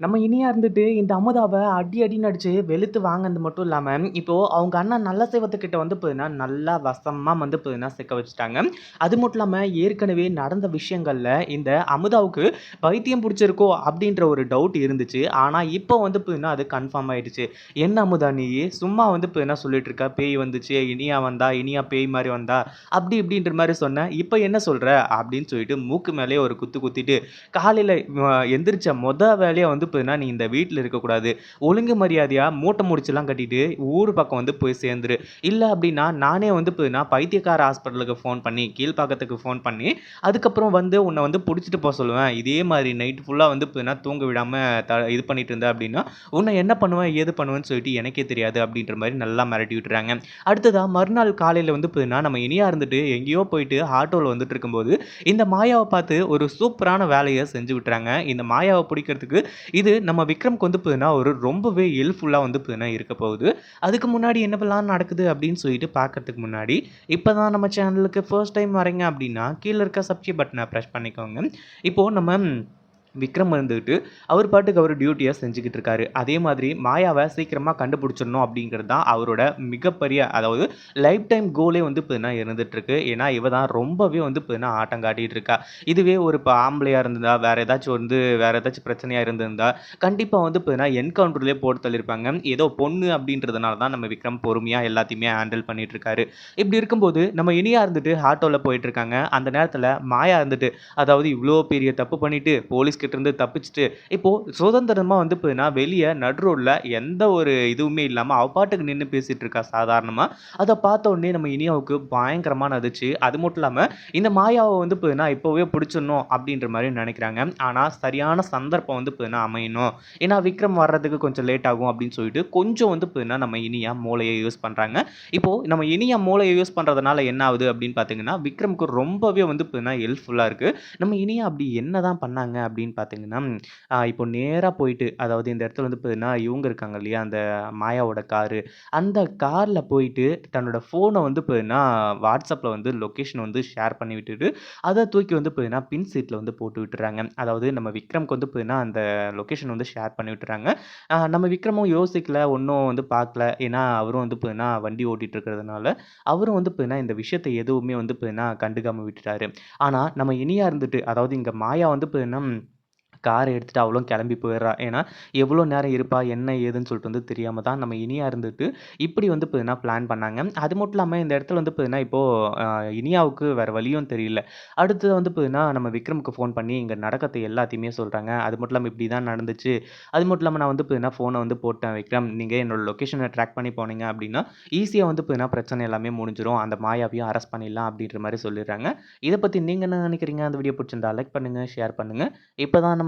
நம்ம இனியா இருந்துட்டு இந்த அமுதாவை அடி அடின்னு அடிச்சு வெளுத்து வாங்கினது மட்டும் இல்லாமல் இப்போ அவங்க அண்ணன் நல்ல செய்வத்துக்கிட்ட வந்து போதுன்னா நல்லா வசமா வந்து போதுன்னா சிக்க வச்சுட்டாங்க. அது மட்டும் இல்லாமல் ஏற்கனவே நடந்த விஷயங்கள்ல இந்த அமுதாவுக்கு பைத்தியம் பிடிச்சிருக்கோ அப்படின்ற ஒரு டவுட் இருந்துச்சு. ஆனா இப்போ வந்து போதுன்னா அது கன்ஃபார்ம் ஆயிடுச்சு. என்ன அமுதா நீ சும்மா வந்து போதுன்னா சொல்லிட்டு இருக்கா பேய் வந்துச்சு, இனியா வந்தா, இனியா பேய் மாதிரி வந்தா, அப்படி இப்படின்ற மாதிரி சொன்னேன் இப்போ என்ன சொல்ற? அப்படின்னு சொல்லிட்டு மூக்கு மேலேயே ஒரு குத்து குத்திட்டு, காலையில எந்திரிச்ச மொத வேலையை வந்து பார்த்தீங்கன்னா, நீ இந்த வீட்டில் இருக்கக்கூடாது. ஒழுங்கு மரியாதையாக மூட்டை முடிச்செல்லாம் கட்டிட்டு ஊர் பக்கம் வந்து போய் சேர்ந்துரு. இல்லை அப்படின்னா நானே வந்து போதுன்னா பைத்தியக்கார ஹாஸ்பிட்டலுக்கு ஃபோன் பண்ணி, கீழ்ப்பாக்கத்துக்கு ஃபோன் பண்ணி, அதுக்கப்புறம் வந்து உன்னை வந்து பிடிச்சிட்டு போக சொல்லுவேன். இதே மாதிரி நைட் ஃபுல்லாக வந்து பார்த்தீங்கன்னா, தூங்க விடாமல் த இது பண்ணிட்டு இருந்த அப்படின்னா உன்னை என்ன பண்ணுவேன்? ஏது பண்ணுவேன்னு சொல்லிட்டு எனக்கே தெரியாது. அப்படின்ற மாதிரி நல்லா மிரட்டி விட்டுறாங்க. அடுத்ததாக மறுநாள் காலையில் வந்து போதுன்னா நம்ம இனியாக இருந்துட்டு எங்கேயோ போயிட்டு ஆட்டோவில் வந்துட்டு இருக்கும்போது, இந்த மாயாவை பார்த்து ஒரு சூப்பரான வேலையை செஞ்சு விட்டுறாங்க. இந்த மாயாவை பிடிக்கிறதுக்கு இது நம்ம விக்ரம்க்கு வந்து பார்த்தீங்கன்னா, ஒரு ரொம்பவே ஹெல்ப்ஃபுல்லாக வந்து பார்த்தீங்கன்னா இருக்க போகுது. அதுக்கு முன்னாடி என்னவெல்லாம் நடக்குது அப்படின்னு சொல்லிட்டு பார்க்கறதுக்கு முன்னாடி, இப்போ தான் நம்ம சேனலுக்கு ஃபர்ஸ்ட் டைம் வரீங்க அப்படின்னா கீழே இருக்க சப்ஸ்கிரைப் பட்டனை ப்ரெஸ் பண்ணிக்கோங்க. இப்போது நம்ம விக்ரம் வந்துட்டு, அவர் பாட்டுக்கு அவர் டியூட்டியை செஞ்சுக்கிட்டு இருக்காரு. அதே மாதிரி மாயாவை சீக்கிரமாக கண்டுபிடிச்சிடணும் அப்படிங்கிறது தான் அவரோட மிகப்பெரிய அதாவது லைஃப் டைம் கோலே வந்து பார்த்தீங்கன்னா இருந்துகிட்ருக்கு ஏன்னா, இவ தான் ரொம்பவே வந்து பார்த்தீங்கன்னா ஆட்டம் காட்டிகிட்டு இருக்கா. இதுவே ஒரு இப்போ ஆம்பளையாக இருந்திருந்தா, வேறு ஏதாச்சும் வந்து வேறு ஏதாச்சும் பிரச்சனையாக இருந்திருந்தா, கண்டிப்பாக வந்து பார்த்தீங்கன்னா என்கவுண்டர்லேயே போட்டு தள்ளியிருப்பாங்க. ஏதோ பொண்ணு அப்படின்றதுனால தான் நம்ம விக்ரம் பொறுமையாக எல்லாத்தையுமே ஹேண்டில் பண்ணிகிட்ருக்காரு இப்படி இருக்கும்போது, நம்ம இனியாக இருந்துட்டு ஆட்டோவில் போயிட்டுருக்காங்க அந்த நேரத்தில் மாயா இருந்துட்டு, அதாவது இவ்வளோ பெரிய தப்பு பண்ணிட்டு, போலீஸ் கிட்ட இருந்து தப்பிச்சுட்டு, இப்போ சுதந்திரமா வந்து பார்த்தீங்கன்னா, வெளியே நடு ரோட்ல எந்த ஒரு இதுவுமே இல்லாம அவ பாட்டுக்கு நின்று பேசிட்டு இருக்கா சாதாரணமா. அதை பார்த்த உடனே நம்ம இனியாவுக்கு பயங்கரமான அதிச்சு அது மட்டும் இல்லாம, இந்த மாயாவை வந்து பார்த்தீங்கன்னா, இப்பவே பிடிச்சிடணும் அப்படின்ற மாதிரி நினைக்கிறாங்க ஆனா, சரியான சந்தர்ப்பம் வந்து பார்த்தீங்கன்னா அமையணும். ஏன்னா, விக்ரம் வர்றதுக்கு கொஞ்சம் லேட் ஆகும் அப்படின்னு சொல்லிட்டு, கொஞ்சம் வந்து பார்த்தீங்கன்னா, நம்ம இனியா மூளையை யூஸ் பண்றாங்க. இப்போ நம்ம இனியா மூளையை யூஸ் பண்றதுனால என்ன ஆகுது அப்படின்னு பார்த்தீங்கன்னா, விக்ரம்க்கு ரொம்பவே வந்து பார்த்தீங்கன்னா ஹெல்ப்ஃபுல்லா இருக்கு. நம்ம இனியா என்ன என்னதான் பண்ணாங்க அப்படின்னு அப்படின்னு பார்த்தீங்கன்னா, இப்போ நேராக போயிட்டு, அதாவது இந்த இடத்துல வந்து பார்த்தீங்கன்னா, இவங்க இருக்காங்க இல்லையா? அந்த மாயாவோட காரு. அந்த காரில் போயிட்டு தன்னோட ஃபோனை வந்து பார்த்தீங்கன்னா, வாட்ஸ்அப்பில் வந்து லொக்கேஷன் வந்து ஷேர் பண்ணி விட்டுட்டு, அதை தூக்கி வந்து பார்த்தீங்கன்னா, பின் சீட்டில் வந்து போட்டு விட்டுறாங்க. அதாவது நம்ம விக்ரம்க்கு வந்து பார்த்தீங்கன்னா, அந்த லொக்கேஷன் வந்து ஷேர் பண்ணி விட்டுறாங்க. நம்ம விக்ரமும் யோசிக்கல, ஒன்றும் வந்து பார்க்கல. ஏன்னா, அவரும் வந்து பார்த்தீங்கன்னா, வண்டி ஓட்டிட்டு இருக்கிறதுனால, அவரும் வந்து பார்த்தீங்கன்னா, இந்த விஷயத்த எதுவுமே வந்து பார்த்தீங்கன்னா, கண்டுக்காமல் விட்டுட்டாரு. ஆனால் நம்ம இனியாக இருந்துட்டு, அதாவது இங்கே மாயா வந்து பார்த்தீங்கன்னா, காரை எடுத்துட்டு அவளும் கிளம்பி போயிடுறா. ஏன்னா, எவ்வளோ நேரம் இருப்பா? என்ன ஏதுன்னு சொல்லிட்டு வந்து தெரியாமல் தான் நம்ம இனியா இருந்துட்டு, இப்படி வந்து பார்த்தீங்கன்னா பிளான் பண்ணாங்க. அது மட்டும் இல்லாமல் இந்த இடத்துல வந்து பார்த்தீங்கன்னா, இப்போது இனியாவுக்கு வேறு வழியும் தெரியல. அடுத்தது வந்து பார்த்தீங்கன்னா, நம்ம விக்ரமுக்கு ஃபோன் பண்ணி இங்கே நடக்கத்தை எல்லாத்தையுமே சொல்கிறாங்க அது மட்டும் இல்லாமல் இப்படி தான் நடந்துச்சு. அது மட்டும் இல்லாமல் நான் வந்து பார்த்தீங்கன்னா, ஃபோனை வந்து போட்டேன் விக்ரம். நீங்கள் என்னோட லொக்கேஷனை ட்ராக் பண்ணி போனீங்க அப்படின்னா ஈஸியாக வந்து பார்த்தீங்கன்னா, பிரச்சனை எல்லாமே முடிஞ்சிடும் அந்த மாயாவையும் அரெஸ்ட் பண்ணிடலாம் அப்படின்ற மாதிரி சொல்லிடுறாங்க. இதை பற்றி நீங்கள் என்ன நினைக்கிறீங்க அந்த வீடியோ பிடிச்சிருந்தா லைக் பண்ணுங்கள் ஷேர் பண்ணுங்கள் இப்போ தான் நம்ம